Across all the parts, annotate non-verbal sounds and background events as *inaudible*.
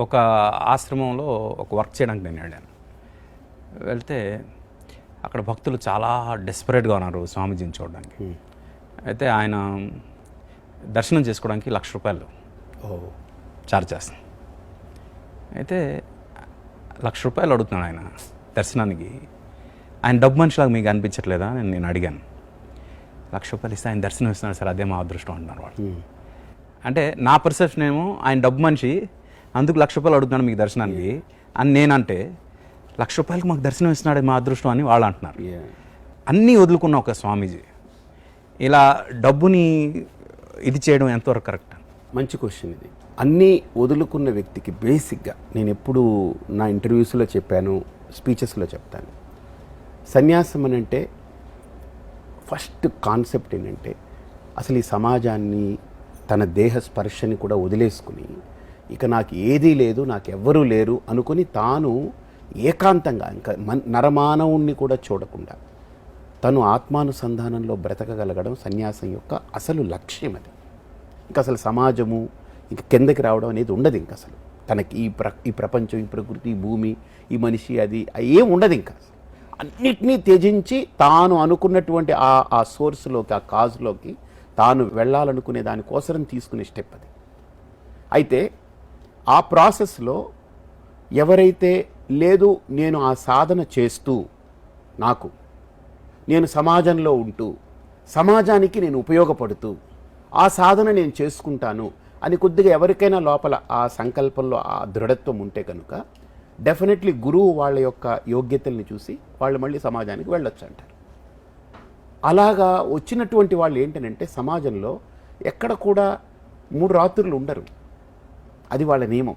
ఒక ఆశ్రమంలో ఒక వర్క్ చేయడానికి నేను వెళ్ళాను. వెళ్తే అక్కడ భక్తులు చాలా డెస్పరేట్గా ఉన్నారు స్వామీజీని చూడడానికి. అయితే ఆయన దర్శనం చేసుకోవడానికి లక్ష రూపాయలు ఓ. ఛార్జ్ చేస్తాం. అయితే లక్ష రూపాయలు అడుగుతున్నాడు ఆయన దర్శనానికి. ఆయన డబ్బు మనిషిలాగా మీకు అనిపించట్లేదా అని నేను అడిగాను. లక్ష రూపాయలు ఇస్తే ఆయన దర్శనం ఇస్తున్నాడు సార్ అదే మా అదృష్టం అంటున్నారు వాళ్ళు. అంటే నా పర్సెప్షన్ ఏమో ఆయన డబ్బు మనిషి అందుకు లక్ష రూపాయలు అడుగుతున్నాడు మీకు దర్శనానికి. అని నేనంటే లక్ష రూపాయలకి మాకు దర్శనం ఇస్తున్నాడు మా అదృష్టం అని వాళ్ళు అంటున్నారు. అన్నీ వదులుకున్న ఒక స్వామీజీ. ఇలా డబ్బుని ఇది చేయడం ఎంతవరకు కరెక్ట్? మంచి క్వశ్చన్ ఇది. అన్నీ వదులుకున్న వ్యక్తికి బేసిక్గా నేను ఎప్పుడు నా ఇంటర్వ్యూస్లో చెప్పాను స్పీచెస్లో చెప్తాను. సన్యాసం అని అంటే ఫస్ట్ కాన్సెప్ట్ ఏంటంటే అసలు ఈ సమాజాన్ని తన దేహ స్పర్శని కూడా వదిలేసుకుని ఇక నాకు ఏదీ లేదు నాకు ఎవ్వరూ లేరు అనుకుని తాను ఏకాంతంగా ఇంకా మన్ నరమానవుణ్ణి కూడా చూడకుండా తను ఆత్మానుసంధానంలో బ్రతకగలగడం సన్యాసం యొక్క అసలు లక్ష్యం అది. ఇంకా అసలు సమాజము ఇంక కిందకి రావడం అనేది ఉండదు ఇంకా అసలు. తనకి ఈ ప్ర ఈ ప్రపంచం ఈ ప్రకృతి ఈ భూమి ఈ మనిషి అది ఏం ఉండదు ఇంకా అన్నిటినీ త్యజించి తాను అనుకున్నటువంటి ఆ ఆ సోర్స్లోకి ఆ కాజులోకి తాను వెళ్ళాలనుకునే దానికోసం తీసుకునే స్టెప్ అది. అయితే ఆ ప్రాసెస్లో ఎవరైతే లేదు నేను ఆ సాధన చేస్తూ నాకు నేను సమాజంలో ఉంటూ సమాజానికి నేను ఉపయోగపడుతూ ఆ సాధన నేను చేసుకుంటాను అని కొద్దిగా ఎవరికైనా లోపల ఆ సంకల్పంలో ఆ దృఢత్వం ఉంటే కనుక డెఫినెట్లీ గురువు వాళ్ళ యొక్క యోగ్యతల్ని చూసి వాళ్ళు మళ్ళీ సమాజానికి వెళ్ళొచ్చు అంటారు అలాగా వచ్చినటువంటి వాళ్ళు ఏంటనంటే సమాజంలో ఎక్కడ కూడా మూడు రాత్రులు ఉండరు. అది వాళ్ళ నియమం.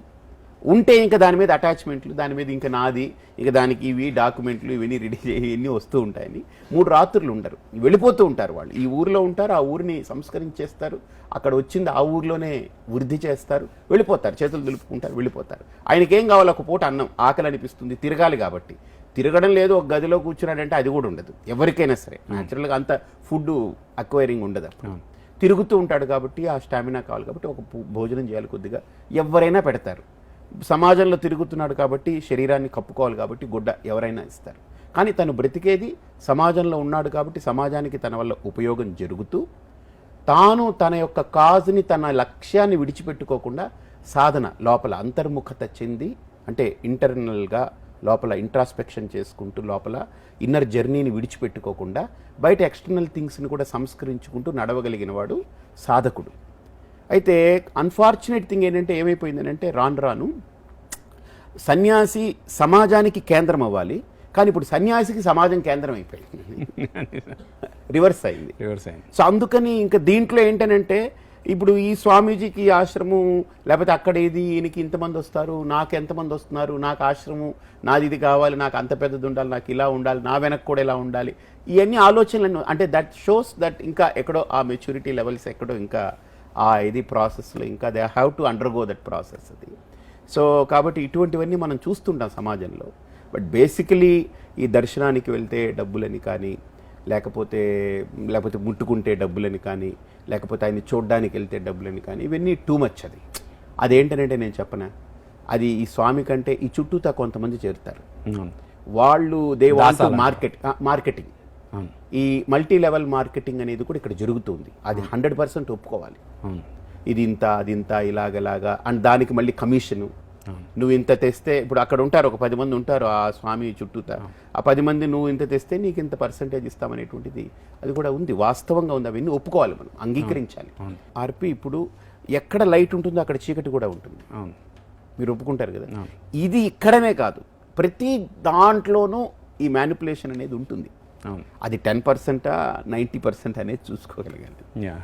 ఉంటే ఇంకా దాని మీద అటాచ్మెంట్లు దాని మీద ఇంకా నాది ఇంకా దానికి ఇవి డాక్యుమెంట్లు ఇవన్నీ రెడీ చేయి ఇవన్నీ వస్తూ ఉంటాయని మూడు రాత్రులు ఉండరు. వెళ్ళిపోతూ ఉంటారు వాళ్ళు. ఈ ఊరిలో ఉంటారు ఆ ఊరిని సంస్కరించేస్తారు. అక్కడ వచ్చింది ఆ ఊరిలోనే వృద్ధి చేస్తారు. వెళ్ళిపోతారు. చేతులు దులుపుకుంటారు వెళ్ళిపోతారు. ఆయనకి ఏం కావాలి? ఒక పూట అన్నం. ఆకలి అనిపిస్తుంది తిరగాలి కాబట్టి. తిరగడం లేదు ఒక గదిలో కూర్చున్నాడంటే అది కూడా ఉండదు. ఎవరికైనా సరే. న్యాచురల్గా అంత ఫుడ్ అక్వైరింగ్ ఉండదు అప్పుడు. తిరుగుతూ ఉంటాడు కాబట్టి ఆ స్టామినా కావాలి కాబట్టి ఒక భోజనం చేయాలి కొద్దిగా. ఎవరైనా పెడతారు. సమాజంలో తిరుగుతున్నాడు కాబట్టి శరీరాన్ని కప్పుకోవాలి కాబట్టి గుడ్డ ఎవరైనా ఇస్తారు. కానీ తను బ్రతికేది సమాజంలో ఉన్నాడు కాబట్టి సమాజానికి తన వల్ల ఉపయోగం జరుగుతూ తాను తన యొక్క కాజుని తన లక్ష్యాన్ని విడిచిపెట్టుకోకుండా సాధన లోపల అంతర్ముఖత చెంది అంటే ఇంటర్నల్గా లోపల ఇంట్రాస్పెక్షన్ చేసుకుంటూ లోపల ఇన్నర్ జర్నీని విడిచిపెట్టుకోకుండా బయట ఎక్స్టర్నల్ థింగ్స్ని కూడా సంస్కరించుకుంటూ నడవగలిగిన వాడు సాధకుడు. అయితే అన్ఫార్చునేట్ థింగ్ ఏంటంటే ఏమైపోయిందనంటే రాను రాను సన్యాసి సమాజానికి కేంద్రం అవ్వాలి. కానీ ఇప్పుడు సన్యాసికి సమాజం కేంద్రం అయిపోయింది. *laughs* రివర్స్ అయింది. రివర్స్ అయింది. సో అందుకని ఇంకా దీంట్లో ఏంటనంటే ఇప్పుడు ఈ స్వామీజీకి ఆశ్రమం లేకపోతే అక్కడ ఏది ఈయనకి ఇంతమంది వస్తారు నాకు ఎంతమంది వస్తున్నారు నాకు ఆశ్రమం నాది ఇది కావాలి నాకు అంత పెద్దది ఉండాలి నాకు ఇలా ఉండాలి నా వెనక కూడా ఇలా ఉండాలి. ఇవన్నీ ఆలోచనలు అంటే దట్ షోస్ దట్ ఇంకా ఎక్కడో ఆ మెచ్యూరిటీ లెవెల్స్ ఎక్కడో ఇంకా ఆ ఇది ప్రాసెస్లో ఇంకా they have to undergo that process అది. సో కాబట్టి ఇటువంటివన్నీ మనం చూస్తుంటాం సమాజంలో. బట్ బేసికలీ ఈ దర్శనానికి వెళ్తే డబ్బులని కానీ లేకపోతే లేకపోతే ముట్టుకుంటే డబ్బులని కానీ లేకపోతే ఆయన చూడడానికి వెళ్తే డబ్బులని కానీ ఇవన్నీ టూ మచ్ అది. అదేంటనంటే నేను చెప్పనా? అది ఈ స్వామి కంటే ఈ చుట్టూతా కొంతమంది చేరుతారు. వాళ్ళు దే వాంట్ మార్కెట్ మార్కెటింగ్ ఈ మల్టీ లెవెల్ మార్కెటింగ్ అనేది కూడా ఇక్కడ జరుగుతుంది. అది హండ్రెడ్ పర్సెంట్ ఒప్పుకోవాలి. ఇది ఇంత అది ఇంత ఇలాగలాగా అండ్ దానికి మళ్ళీ కమిషను. నువ్వు ఇంత తెస్తే ఇప్పుడు అక్కడ ఉంటారు ఒక పది మంది ఉంటారు ఆ స్వామి చుట్టూతా. ఆ పది మంది నువ్వు ఇంత తెస్తే నీకు ఇంత పర్సంటేజ్ ఇస్తామనేటువంటిది అది కూడా ఉంది. వాస్తవంగా ఉంది. అవన్నీ ఒప్పుకోవాలి మనం. అంగీకరించాలి. ఆర్పి ఇప్పుడు ఎక్కడ లైట్ ఉంటుందో అక్కడ చీకటి కూడా ఉంటుంది. అవును. మీరు ఒప్పుకుంటారు కదా. ఇది ఇక్కడనే కాదు. ప్రతి దాంట్లోనూ ఈ మ్యానిపులేషన్ అనేది ఉంటుంది. అది టెన్ పర్సెంటా నైంటీ పర్సెంట్ అనేది చూసుకోగలగాలి యా.